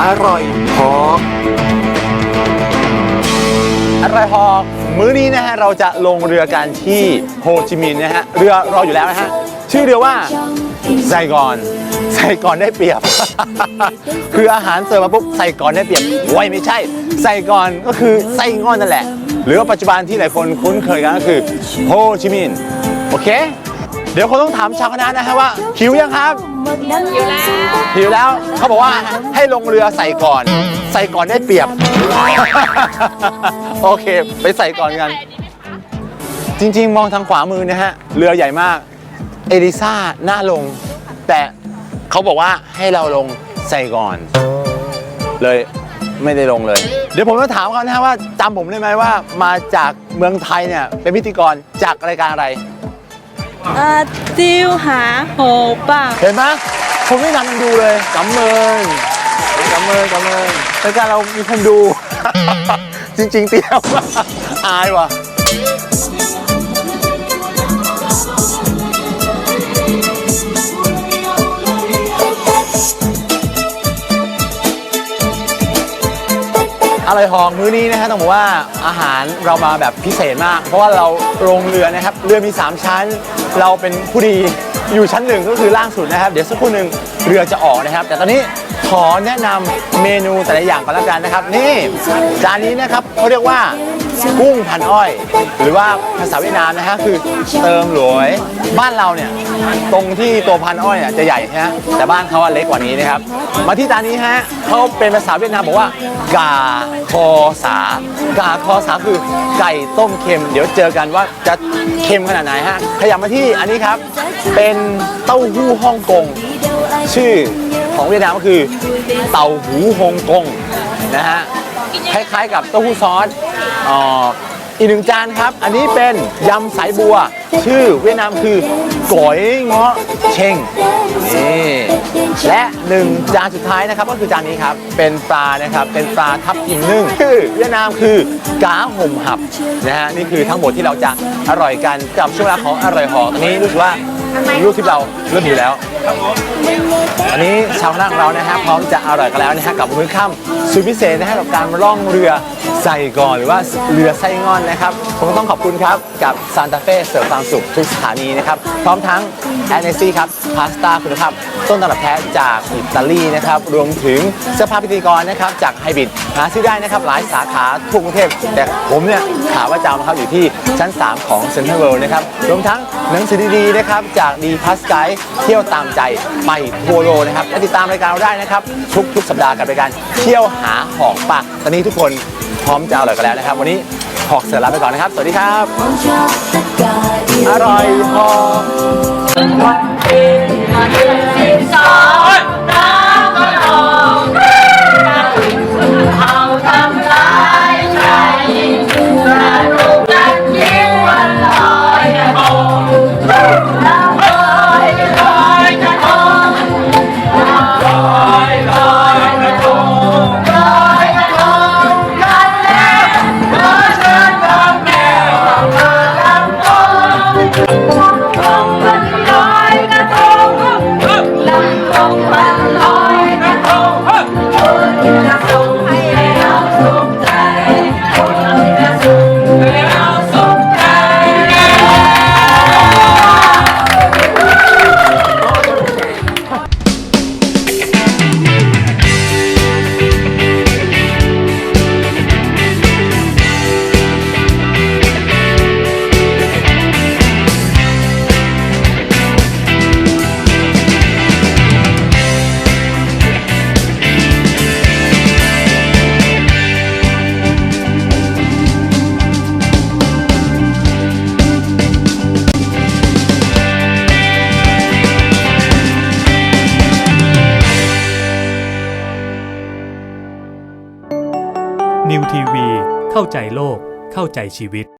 อร่อยพออร่อยพอมื้อนี้นะฮะเราจะลงเรือกันที่โฮจิมินห์นะฮะเรือรออยู่แล้วนะฮะชื่อเรือว่าไซกอนไซกอนได้เปรียบ คืออาหารเสิร์ฟมาปุ๊บไซกอนได้เปรียบโว้ยไม่ใช่ไซกอนก็คือไส้งอนนั่นแหละ หรือว่าปัจจุบันที่หลายคนคุ้นเคยกันก็คือโฮจิมินห์โอเค เดี๋ยวคงต้องถามชาวคณะนะฮะว่าหิวยังครับอยู่แล้วหิวแล้วเขาบอกว่าให้ลงเรือใส่ก่อน ใส่ก่อนได้เปรียบ โอเค ไปใส่ก่อนกัน จริง ๆ มองทางขวามือนะฮะเรือใหญ่มาก เอลิซ่าหน้าลง แต่เขาบอกว่าให้เราลงใส่ก่อน เลยไม่ได้ลงเลย เดี๋ยวผมจะถามเขานะฮะว่าจำผมได้ไหมว่า มาจากเมืองไทยเนี่ยเป็นพิธีกรจากรายการอะไร อ่าติวหาโหป่ะเห็นไหมผมไม่นำยังดูเลยกำเมินกำเมินกำเมินรายการเรามีคนดู จริง ๆ เตี้ยวมากอายว่ะ อะไรหองมื้อนี้นะฮะต้องบอกว่าอาหารเรามาแบบพิเศษมาก เพราะว่าเราลงเรือนะครับเรือมี 3 ชั้น เราเป็นผู้ดีอยู่ชั้นหนึ่งก็คือล่างสุดนะครับ เดี๋ยวสักครู่หนึ่งเรือจะออกนะครับ แต่ตอนนี้ ขอแนะนำเมนูแต่ละอย่างก่อนแล้วกันนะครับ นี่จานนี้นะครับเขาเรียกว่ากุ้งพันอ้อย หรือว่าภาษาเวียดนามนะฮะคือเติมหลวย บ้านเราเนี่ยตรงที่ตัวพันอ้อยอะจะใหญ่ฮะแต่บ้านเขาอะเล็กกว่านี้นะครับ มาที่จานนี้ฮะเขาเป็นภาษาเวียดนามบอกว่ากาคอสากาคอสาคือไก่ต้มเค็ม เดี๋ยวเจอกันว่าจะเค็มขนาดไหนฮะขยับมาที่อันนี้ครับเป็นเต้าหู้ฮ่องกงชื่อ ของเวียดนามก็คือเต่าหูฮ่องกงนะฮะคล้ายๆกับเต้าหู้ซอสอ่ออีกหนึ่งจานครับ อันนี้เป็นยำสายบัว ชื่อเวียดนามคือก๋อยเงาะเชงนี่และหนึ่งจานสุดท้ายนะครับก็คือจานนี้ครับ เป็นปลานะครับ เป็นปลาทับทิมนึ่งชื่อเวียดนามคือกาห่มหับนะฮะนี่คือทั้งหมดที่เราจะอร่อยกันกับช่วงเวลาของอร่อยหอตอนนี้รู้สึกว่าลูกที่เราเริ่มอยู่แล้ว วันนี้ชาวนาของเรานะฮะพร้อมจะอร่อยกันแล้วนะฮะกับมื้อค่ำสุดพิเศษนะฮะกับการล่องเรือไส่กอนหรือว่าเรือไส่งอนนะครับผมก็ต้องขอบคุณครับกับซานตาเฟ่เสิร์ฟความสุขทุกสถานีนะครับพร้อมทั้งแอนเนซี่ครับพาสต้าคุณภาพต้นตำรับแท้จากอิตาลีนะครับ รวมถึงเสื้อผ้าพิธีกรนะครับ จากไฮบิดหาซื้อได้นะครับ หลายสาขาทั่วกรุงเทพ แต่ผมเนี่ยขาว่าจำนะครับอยู่ที่ชั้น 3 ของเซ็นทรัลเวิลด์นะครับ รวมทั้งหนังสือดีๆนะครับ จากดีพัสไกด์เที่ยวตามใจไปทั่วโลกนะครับและติดตามรายการเราได้นะครับ ทุกทุกๆสัปดาห์กับรายการเที่ยวหาหอกปากตอนนี้ทุกคนพร้อมจะอร่อยกันแล้วนะครับ วันนี้หอกเสือลาไปก่อนนะครับ สวัสดีครับ อร่อยหอ กนิว long, long, long. ทีวีเข้าใจโลก เข้าใจชีวิต